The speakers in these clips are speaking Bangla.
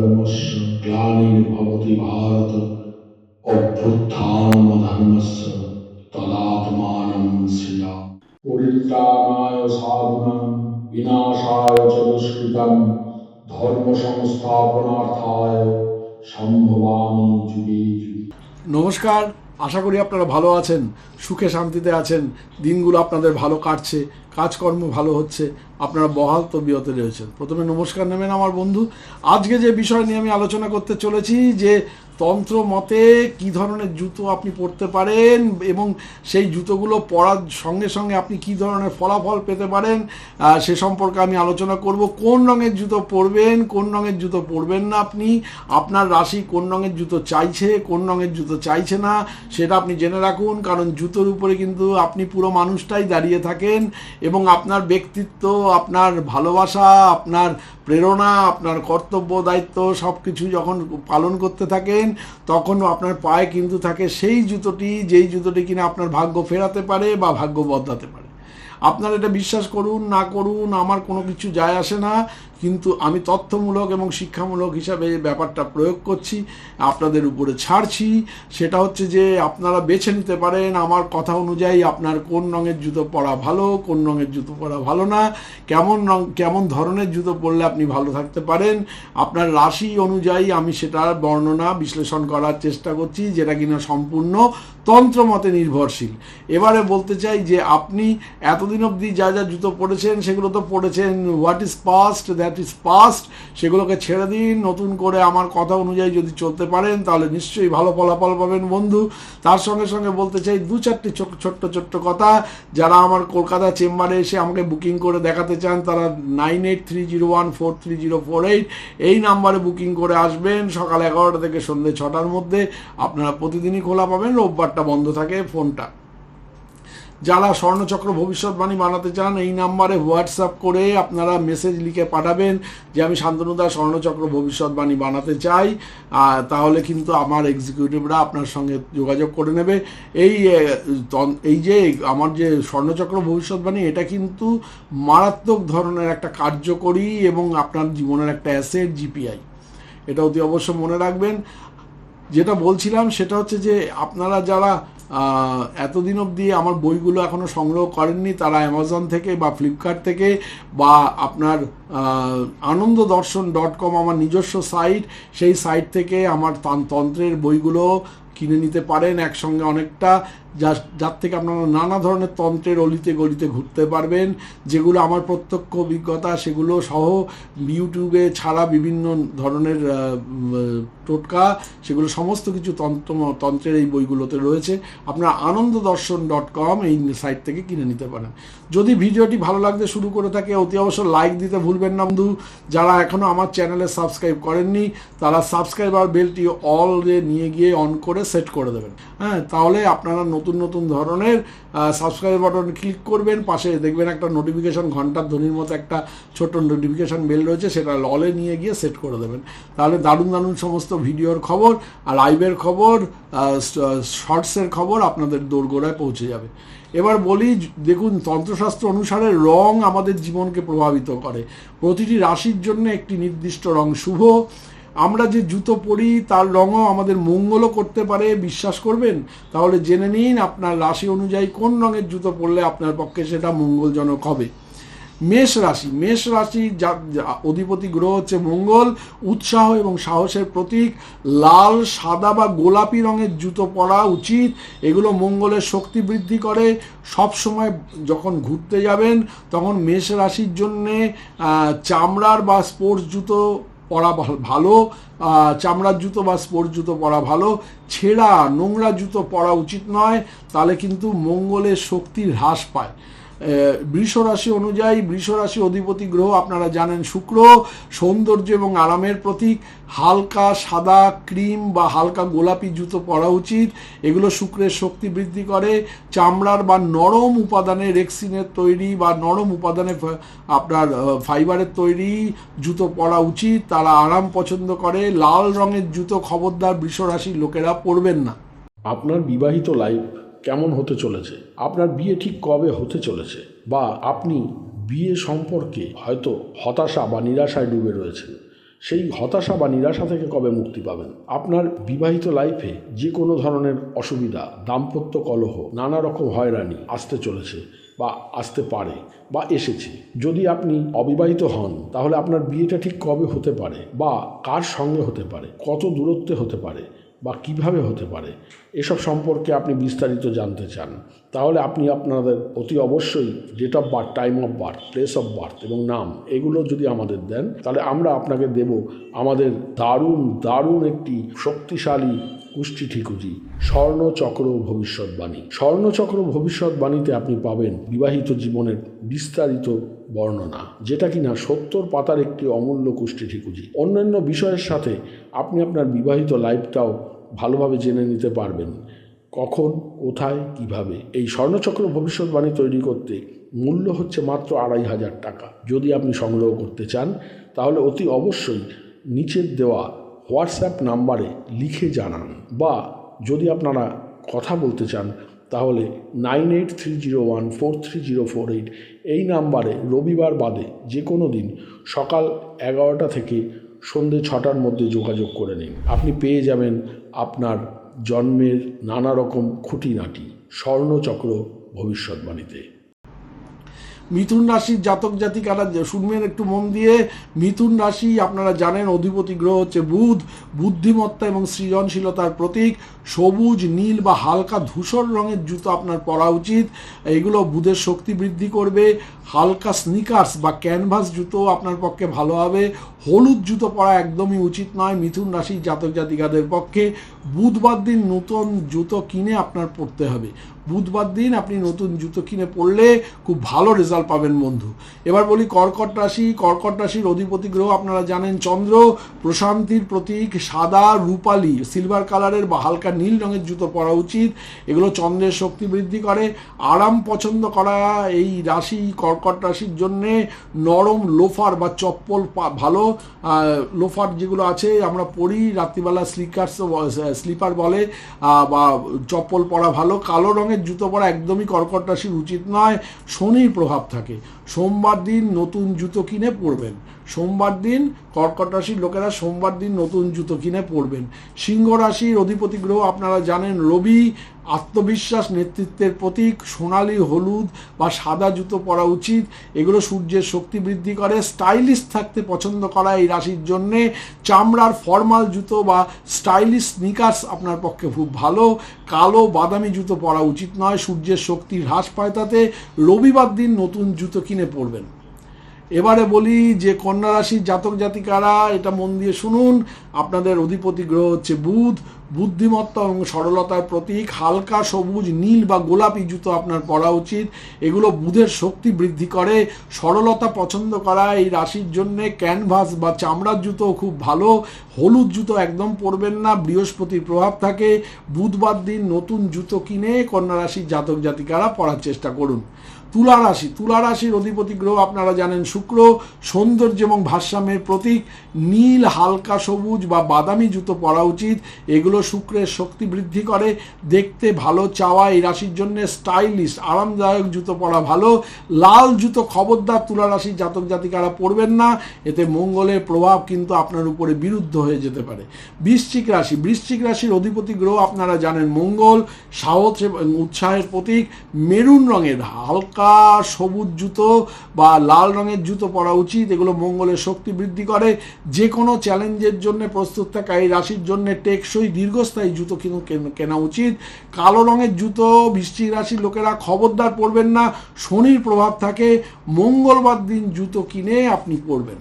ধর্মস্য গ্লানির্ভবতি ভারত অভ্যুত্থানম ধর্মস্য তদাত্মানম শ্রিয়া পরিত্রাণায় সাধুনাম বিনাশায় চ দুষ্কৃতম ধর্ম সংস্থাপনার্থায় সম্ভবামি যুগে। নমস্কার আশা করি আপনারা ভালো আছেন সুখে শান্তিতে আছেন দিনগুলো আপনাদের ভালো কাটছে কাজকর্ম ভালো হচ্ছে আপনারা বহাল তবিয়তে রয়েছেন। প্রথমে নমস্কার নেবেন আমার বন্ধু। আজকে যে বিষয় নিয়ে আমি আলোচনা করতে চলেছি, যে তন্ত্র মতে কি ধরনের জুতো আপনি পরতে পারেন এবং সেই জুতোগুলো পরার সঙ্গে সঙ্গে আপনি কি ধরনের ফলাফল পেতে পারেন সে সম্পর্কে আমি আলোচনা করব। কোন রঙের জুতো পরবেন, কোন রঙের জুতো পরবেন না আপনি, আপনার রাশি কোন রঙের জুতো চাইছে, কোন রঙের জুতো চাইছে না, সেটা আপনি জেনে রাখুন, কারণ জুতোর উপরে কিন্তু আপনি পুরো মানুষটাই দাঁড়িয়ে থাকেন এবং আপনার ব্যক্তিত্ব, আপনার ভালোবাসা, আপনার প্রেরণা, আপনার কর্তব্য, দায়িত্ব সব কিছু যখন পালন করতে থাকেন, তখন আপনার পায়ে কিন্তু থাকে সেই জুতোটি, যেই জুতোটি কিনা আপনার ভাগ্য ফেরাতে পারে বা ভাগ্য বদলাতে পারে। আপনার এটা বিশ্বাস করুন, না করুন, আমার কোনো কিছু যায় আসে না। কিন্তু আমি তথ্যমূলক এবং শিক্ষামূলক হিসাবে ব্যাপারটা প্রয়োগ করছি, আপনাদের উপরে ছাড়ছি। সেটা হচ্ছে যে আপনারা বেছে নিতে পারেন আমার কথা অনুযায়ী আপনার কোন রঙের জুতো পরা ভালো, কোন রঙের জুতো পরা ভালো না, কেমন রং, কেমন ধরনের জুতো পরলে আপনি ভালো থাকতে পারেন। আপনার রাশি অনুযায়ী আমি সেটার বর্ণনা বিশ্লেষণ করার চেষ্টা করছি, যেটা কিনা সম্পূর্ণ তন্ত্রমতে নির্ভরশীল। এবারে বলতে চাই যে আপনি এতদিন অবধি যা যা জুতো পড়েছেন, সেগুলো তো পড়েছেন। What is past that is past সেগুলোকে ছেড়ে দিন। নতুন করে আমার কথা অনুযায়ী যদি চলতে পারেন, তাহলে নিশ্চয়ই ভালো ফলাফল পাবেন বন্ধু। তার সঙ্গে সঙ্গে বলতে চাই দু চারটি ছোট, ছোট্ট ছোট্ট কথা। যারা আমার কলকাতা চেম্বারে এসে আমাকে বুকিং করে দেখাতে চান, তারা nine eight three zero one four three zero four eight এই নাম্বারে বুকিং করে আসবেন। সকাল এগারোটা থেকে সন্ধ্যে ছটার মধ্যে। আপনারা প্রতিদিনই খোলা পাবেন। রোববারটা বন্ধ থাকে ফোনটা। যারা স্বর্ণচক্র ভবিষ্যৎবাণী বানাতে চান, এই নাম্বারে হোয়াটসঅ্যাপ করে আপনারা মেসেজ লিখে পাঠাবেন যে, আমি শান্তনুদা স্বর্ণচক্র ভবিষ্যৎবাণী বানাতে চাই। তাহলে কিন্তু আমার এক্সিকিউটিভরা আপনার সঙ্গে যোগাযোগ করে নেবে। এই এই যে, আমার যে স্বর্ণচক্র ভবিষ্যৎবাণী, এটা কিন্তু মারাত্মক ধরনের একটা কার্যকরী এবং আপনার জীবনের একটা অ্যাসেট জিপিআই। এটা অতি অবশ্য মনে রাখবেন। যেটা বলছিলাম সেটা হচ্ছে যে আপনারা যারা এতদিন অবধি আমার বইগুলো এখনও সংগ্রহ করেননি, তারা অ্যামাজন থেকে বা ফ্লিপকার্ট থেকে বা আপনার আনন্দ দর্শন ডট কম আমার নিজস্ব সাইট সেই সাইট থেকে আমার তান- তন্ত্রের বইগুলো কিনে নিতে পারেন একসঙ্গে অনেকটা। যা যার থেকে আপনারা নানা ধরনের তন্ত্রের অলিতে গলিতে ঘুরতে পারবেন, যেগুলো আমার প্রত্যক্ষ অভিজ্ঞতা, সেগুলো সহ ইউটিউবে ছাড়া বিভিন্ন ধরনের টোটকা, সেগুলো সমস্ত কিছু তন্ত্র, তন্ত্রের এই বইগুলোতে রয়েছে। আপনারা আনন্দ দর্শন ডট কম এই সাইট থেকে কিনে নিতে পারেন। যদি ভিডিওটি ভালো লাগতে শুরু করে থাকে, অতি অবশ্য লাইক দিতে ভুলবেন না বন্ধু। যারা এখনও আমার চ্যানেলে সাবস্ক্রাইব করেননি, তারা সাবস্ক্রাইব আর বেলটি অল নিয়ে গিয়ে অন করে সেট করে দেবেন। হ্যাঁ তাহলে আপনারা নতুন নতুন ধরনের সাবস্ক্রাইব বাটন ক্লিক করবেন, পাশে দেখবেন একটা নোটিফিকেশন ঘণ্টার ধ্বনির মতো একটা ছোট্ট নোটিফিকেশন বেল রয়েছে, সেটা ললে নিয়ে গিয়ে সেট করে দেবেন। তাহলে দারুণ দারুণ সমস্ত ভিডিওর খবর, আর লাইভের খবর শর্টসের খবর আপনাদের দোরগোড়ায় পৌঁছে যাবে। এবার বলি, দেখুন, তন্ত্রশাস্ত্র অনুসারে রং আমাদের জীবনকে প্রভাবিত করে। প্রতিটি রাশির জন্য একটি নির্দিষ্ট রং শুভ আমরা যে জুতো পরি, তার রঙও আমাদের মঙ্গলও করতে পারে, বিশ্বাস করবেন? তাহলে জেনে নিন আপনার রাশি অনুযায়ী কোন রঙের জুতো পরলে আপনার পক্ষে সেটা মঙ্গলজনক হবে। মেষ রাশি মেষ রাশি যা অধিপতি গ্রহ হচ্ছে মঙ্গল, উৎসাহ এবং সাহসের প্রতীক। লাল, সাদা বা গোলাপি রঙের জুতো পরা উচিত। এগুলো মঙ্গলের শক্তি বৃদ্ধি করে। সব সময় যখন ঘুরতে যাবেন, তখন মেষ রাশির জন্যে চামড়ার বা স্পোর্টস জুতো পরা ভালো চামড়ার জুতো বা স্পোর্টস জুতো পরা ভালো। ছেঁড়া, নোংরা জুতো পরা উচিত নয়। তাহলে কিন্তু মঙ্গলের শক্তি হ্রাস পায়। বৃষ রাশি অনুযায়ী বৃষ রাশি অধিপতি গ্রহ, আপনারা জানেন শুক্র, সৌন্দর্য এবং আরামের প্রতীক। হালকা সাদা ক্রিম বা হালকা গোলাপি জুতো পরা উচিত। এগুলো শুক্রের শক্তি বৃদ্ধি করে। চামড়ার বা নরম উপাদানে রেক্সিনের তৈরি বা নরম উপাদানে আপনার ফাইবারের তৈরি জুতো পরা উচিত। তারা আরাম পছন্দ করে। লাল রঙের জুতো খবরদার বৃষ রাশির লোকেরা পরবেন না। আপনার বিবাহিত লাইফ কেমন হতে চলেছে? আপনার বিয়ে ঠিক কবে হতে চলেছে? বা আপনি বিয়ে সম্পর্কে হয়তো হতাশা বা নিরাশায় ডুবে রয়েছেন। সেই হতাশা বা নিরাশা থেকে কবে মুক্তি পাবেন? আপনার বিবাহিত লাইফে যে কোনো ধরনের অসুবিধা, দাম্পত্য কলহ, নানা রকম হয়রানি আসতে চলেছে বা আসতে পারে বা এসেছে। যদি আপনি অবিবাহিত হন, তাহলে আপনার বিয়েটা ঠিক কবে হতে পারে বা কার সঙ্গে হতে পারে? কত দূরত্বে হতে পারে? বা কীভাবে হতে পারে, এসব সম্পর্কে আপনি বিস্তারিত জানতে চান, তাহলে আপনি আপনাদের অতি অবশ্যই date of birth time of birth place of birth এবং নাম এগুলো যদি আমাদের দেন, তাহলে আমরা আপনাকে দেব আমাদের দারুণ দারুণ একটি শক্তিশালী কুষ্টি ঠিকুজি স্বর্ণচক্র ভবিষ্যৎবাণী। স্বর্ণচক্র ভবিষ্যৎবাণীতে আপনি পাবেন বিবাহিত জীবনের বিস্তারিত বর্ণনা, যেটা কিনা সত্তর পাতার একটি অমূল্য কুষ্টি ঠিকুজি অন্যান্য বিষয়ের সাথে আপনি আপনার বিবাহিত লাইফটাও ভালোভাবে জেনে নিতে পারবেন। কখন, কোথায়, কীভাবে? এই স্বর্ণচক্র ভবিষ্যৎবাণী তৈরি করতে মূল্য হচ্ছে মাত্র আড়াই হাজার টাকা। যদি আপনি সংগ্রহ করতে চান, তাহলে অতি অবশ্যই নিচের দেওয়া হোয়াটসঅ্যাপ নাম্বারে লিখে জানান বা যদি আপনারা কথা বলতে চান, তাহলে nine eight three zero one four three zero four eight এই নাম্বারে রবিবার বাদে যে কোনো দিন সকাল এগারোটা থেকে সন্ধে ছটার মধ্যে যোগাযোগ করে নিন। আপনি পেয়ে যাবেন আপনার জন্মের নানা রকম খুঁটিনাটি, স্বর্ণচক্র ভবিষ্যৎবাণীতে। মিথুন রাশির জাতক জাতিকারা শুনবেন একটু মন দিয়ে, মিথুন রাশি আপনারা জানেন অধিপতি গ্রহ হচ্ছে বুধ। বুদ্ধিমত্তা এবং সৃজনশীলতার প্রতীক। সবুজ, নীল বা হালকা ধূসর রঙের জুতো আপনার পরা উচিত। এগুলো বুধের শক্তি বৃদ্ধি করবে। হালকা স্নিকার্স বা ক্যানভাস জুতো আপনার পক্ষে ভালো হবে। হলুদ জুতো পরা একদমই উচিত নয় মিথুন রাশির জাতক জাতিকাদের পক্ষে। বুধবার দিন নতুন জুতো কিনে আপনার পরতে হবে। বুধবার দিন আপনি নতুন জুতো কিনে পরলে খুব ভালো রেজাল্ট পাবেন, বন্ধু। এবার বলি কর্কট রাশি, কর্কট রাশির অধিপতি গ্রহ আপনারা জানেন চন্দ্র, প্রশান্তির প্রতীক সাদা, রূপালি সিলভার কালারের বা হালকা নীল রঙের জুতো পরা উচিত। এগুলো চন্দ্রের শক্তি বৃদ্ধি করে। আরাম পছন্দ করা এই রাশি, কর্কট রাশির জন্যে নরম লোফার বা চপ্পল ভালো লোফার যেগুলো আছে আমরা পরি, রাত্রিবেলা স্লিকার্স স্লিপার বলে বা চপ্পল পরা ভালো। কালো রঙের জুতো পরা একদমই কর্কট রাশির উচিত নয়, শনির প্রভাব থাকে। সোমবার দিন নতুন জুতো কিনে পরবেন। সোমবার দিন কর্কট রাশির লোকেরা সোমবার দিন নতুন জুতো কিনে পরবেন। সিংহ রাশির অধিপতি গ্রহ আপনারা জানেন, রবি আত্মবিশ্বাস, নেতৃত্বের প্রতীক, সোনালি, হলুদ বা সাদা জুতো পরা উচিত। এগুলো সূর্যের শক্তি বৃদ্ধি করে। স্টাইলিশ থাকতে পছন্দ করা এই রাশির জন্যে চামড়ার ফর্মাল জুতো বা স্টাইলিশ স্নিকার্স আপনার পক্ষে খুব ভালো। কালো বাদামি জুতো পরা উচিত নয়। সূর্যের শক্তি হ্রাস পায় তাতে। রবিবার দিন নতুন জুতো কিনে পরবেন। এবারে বলি যে কন্যা রাশির জাতক জাতিকারা, এটা মন দিয়ে শুনুন। আপনাদের অধিপতি গ্রহ হচ্ছে বুধ। বুদ্ধিমত্তা এবং সরলতার প্রতীক, হালকা সবুজ, নীল বা গোলাপি জুতো আপনার পরা উচিত। এগুলো বুধের শক্তি বৃদ্ধি করে। সরলতা পছন্দ করা এই রাশির জন্যে ক্যানভাস বা চামড়ার জুতো খুব ভালো। হলুদ জুতো একদম পরবেন না, বৃহস্পতির প্রভাব থাকে। বুধবার দিন নতুন জুতো কিনে কন্যা রাশির জাতক জাতিকারা পরার চেষ্টা করুন। তুলা রাশি, তুলা রাশির অধিপতি গ্রহ আপনারা জানেন শুক্র, সৌন্দর্য এবং ভারসাম্যের প্রতীক। নীল, হালকা সবুজ বা বাদামি জুতো পরা উচিত। এগুলো শুক্রের শক্তি বৃদ্ধি করে। দেখতে ভালো চাওয়া, এই রাশির জন্য স্টাইলিশ আরামদায়ক জুতো পরা ভালো। লাল জুতো খবরদার, তুলা রাশির জাতক জাতিকারা পরবেন না। এতে মঙ্গলের প্রভাব কিন্তু আপনার উপরে বিরুদ্ধ হয়ে যেতে পারে। বৃশ্চিক রাশি, বৃশ্চিক রাশির অধিপতি গ্রহ আপনারা জানেন মঙ্গল, সাহস এবং উৎসাহের প্রতীক। মেরুন রঙের হালকা সবুজ জুতো বা লাল রঙের জুতো পরা উচিত। এগুলো মঙ্গলের শক্তি বৃদ্ধি করে। যে কোনো চ্যালেঞ্জের জন্য প্রস্তুত থাকা এই রাশির জন্য টেকসই দীর্ঘস্থায়ী জুতো কিন্তু কেনা উচিত। কালো রঙের জুতো বৃষ্টি রাশির লোকেরা খবরদার পরবেন না, শনির প্রভাব থাকে, মঙ্গলবার দিন জুতো কিনে আপনি পরবেন।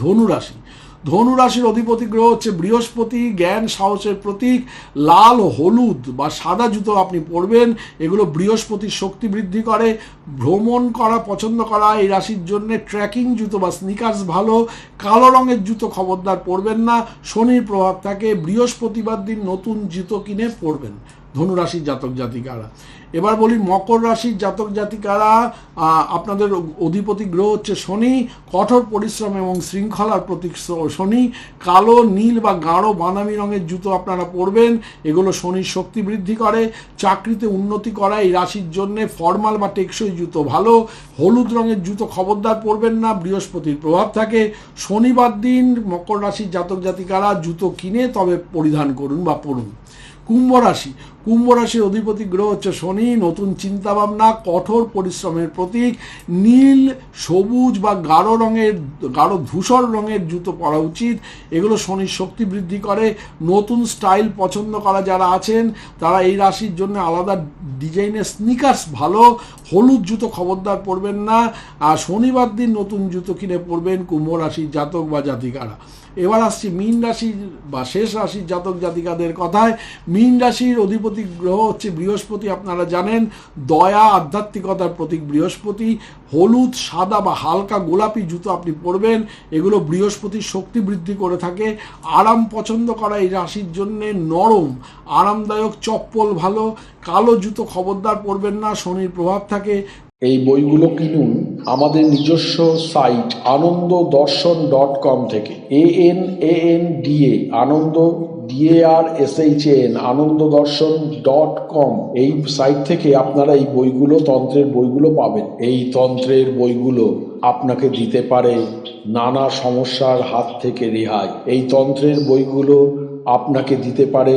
ধনু রাশি ধনু রাশির অধিপতি গ্রহ হচ্ছে বৃহস্পতি, জ্ঞান, সাহসের প্রতীক, লাল, হলুদ বা সাদা জুতো আপনি পরবেন। এগুলো বৃহস্পতির শক্তি বৃদ্ধি করে। ভ্রমণ করা, পছন্দ করা, এই রাশির জন্য ট্রেকিং জুতো বা স্নিকার্স ভালো। কালো রঙের জুতো খবরদার পরবেন না। শনির প্রভাব থাকে। বৃহস্পতিবার দিন নতুন জুতো কিনে পরবেন। ধনু রাশির জাতক জাতিকারা। এবার বলি মকর রাশির জাতক জাতিকারা আপনাদের অধিপতি গ্রহ হচ্ছে শনি, কঠোর পরিশ্রম এবং শৃঙ্খলার প্রতীক শনি। কালো, নীল বা গাঢ় বাদামি রঙের জুতো আপনারা পরবেন, এগুলো শনির শক্তি বৃদ্ধি করে। চাকরিতে উন্নতি করা, এই রাশির জন্য ফর্মাল বা টেকসই জুতো ভালো। হলুদ রঙের জুতো খবরদার পরবেন না, বৃহস্পতির প্রভাব থাকে। শনিবার দিন মকর রাশির জাতক জাতিকারা জুতো কিনে তবে পরিধান করুন বা পরুন। কুম্ভ রাশি কুম্ভ রাশির অধিপতি গ্রহ হচ্ছে শনি। নতুন চিন্তাভাবনা, কঠোর পরিশ্রমের প্রতীক। নীল, সবুজ বা গাঢ় রঙের, গাঢ় ধূসর রঙের জুতো পরা উচিত। এগুলো শনির শক্তি বৃদ্ধি করে। নতুন স্টাইল পছন্দ করা যারা আছেন, তারা এই রাশির জন্য আলাদা ডিজাইনের স্নিকার্স ভালো। হলুদ জুতো খবরদার পরবেন না। আর শনিবার দিন নতুন জুতো কিনে পরবেন কুম্ভ রাশির জাতক বা জাতিকারা। এবার আসছি মীন রাশির বা শেষ রাশির জাতক জাতিকাদের কথায়। মীন রাশির অধিপতি গ্রহ হচ্ছে বৃহস্পতি, আপনারা জানেন। দয়া, আধ্যাত্মিকতার প্রতীক বৃহস্পতি। হলুদ, সাদা বা হালকা গোলাপি জুতো আপনি পরবেন। এগুলো বৃহস্পতির শক্তি বৃদ্ধি করে থাকে। আরাম পছন্দ করা এই রাশির জন্যে নরম, আরামদায়ক, চপ্পল ভালো। কালো জুতো খবরদার পরবেন না, শনির প্রভাব থাকে। এই বইগুলো কিনুন আমাদের নিজস্ব সাইট আনন্দ দর্শন ডট কম থেকে। A N A N DA Ananda DAR S H N Ananda Darshan dot com. এই সাইট থেকে আপনারা এই বইগুলো, তন্ত্রের বইগুলো পাবেন। এই তন্ত্রের বইগুলো আপনাকে দিতে পারে নানা সমস্যার হাত থেকে রেহাই। এই তন্ত্রের বইগুলো আপনাকে দিতে পারে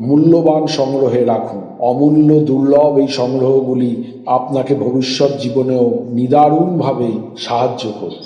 মূল্যবান সংগ্রহে রাখুন। অমূল্য দুর্লভ এই সংগ্রহগুলি আপনাকে ভবিষ্যৎ জীবনেও নিদারুণভাবে সাহায্য করবে।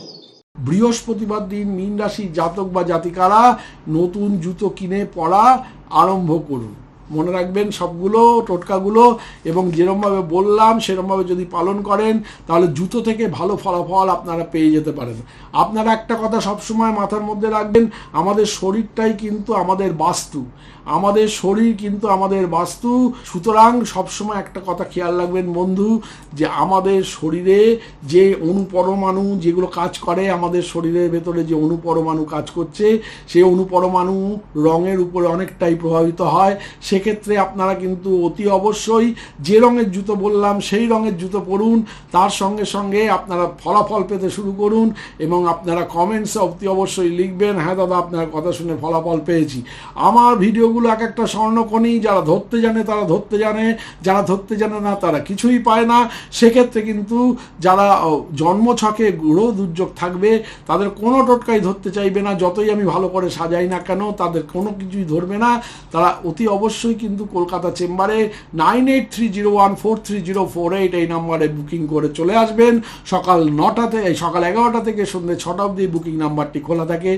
বৃহস্পতিবার দিন মীন রাশির জাতক বা জাতিকারা নতুন জুতো কিনে পরা আরম্ভ করুন। মনে রাখবেন সবগুলো, টোটকাগুলো এবং যেরমভাবে বললাম, সেরমভাবে যদি পালন করেন, তাহলে জুতো থেকে ভালো ফলাফল আপনারা পেয়ে যেতে পারেন। আপনারা একটা কথা সবসময় মাথার মধ্যে রাখবেন, আমাদের শরীরটাই কিন্তু আমাদের বাস্তু। আমাদের শরীর কিন্তু আমাদের বাস্তু। সুতরাং সবসময় একটা কথা খেয়াল রাখবেন বন্ধু, যে আমাদের শরীরে যে অনুপরমাণু যেগুলো কাজ করে, আমাদের শরীরের ভেতরে যে অনুপরমাণু কাজ করছে সেই অনুপরমাণু রঙের উপরে অনেকটাই প্রভাবিত হয়। সেক্ষেত্রে আপনারা কিন্তু অতি অবশ্যই যে রঙের জুতো বললাম, সেই রঙের জুতো পরুন। তার সঙ্গে সঙ্গে আপনারা ফলাফল পেতে শুরু করুন এবং আপনারা কমেন্টসে অতি অবশ্যই লিখবেন হ্যাঁ দাদা, আপনার কথা শুনে ফলাফল পেয়েছি। আমার ভিডিওগুলো এক একটা স্বর্ণকণি যারা ধরতে জানে তারা ধরতে জানে যারা ধরতে জানে না তারা কিছুই পায় না। সেক্ষেত্রে কিন্তু যারা ও, জন্মছকে গ্রহ দুর্যোগ থাকবে তাদের কোনো টোটকাই ধরতে চাইবে না। যতই আমি ভালো করে সাজাই না কেন তাদের কোনো কিছুই ধরবে না। তারা অতি অবশ্যই কিন্তু কলকাতা চেম্বারে nine eight three zero one four three zero four eight এই নাম্বারে বুকিং করে চলে আসবেন। সকাল নটাতে সকাল এগারোটা থেকে সন্ধ্যে ছটা অবধি বুকিং নাম্বারটি খোলা থাকে।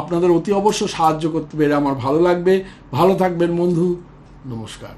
আপনাদের অতি অবশ্য সাহায্য করতে পেরে আমার ভালো লাগবে। ভালো থাকবেন বন্ধু নমস্কার।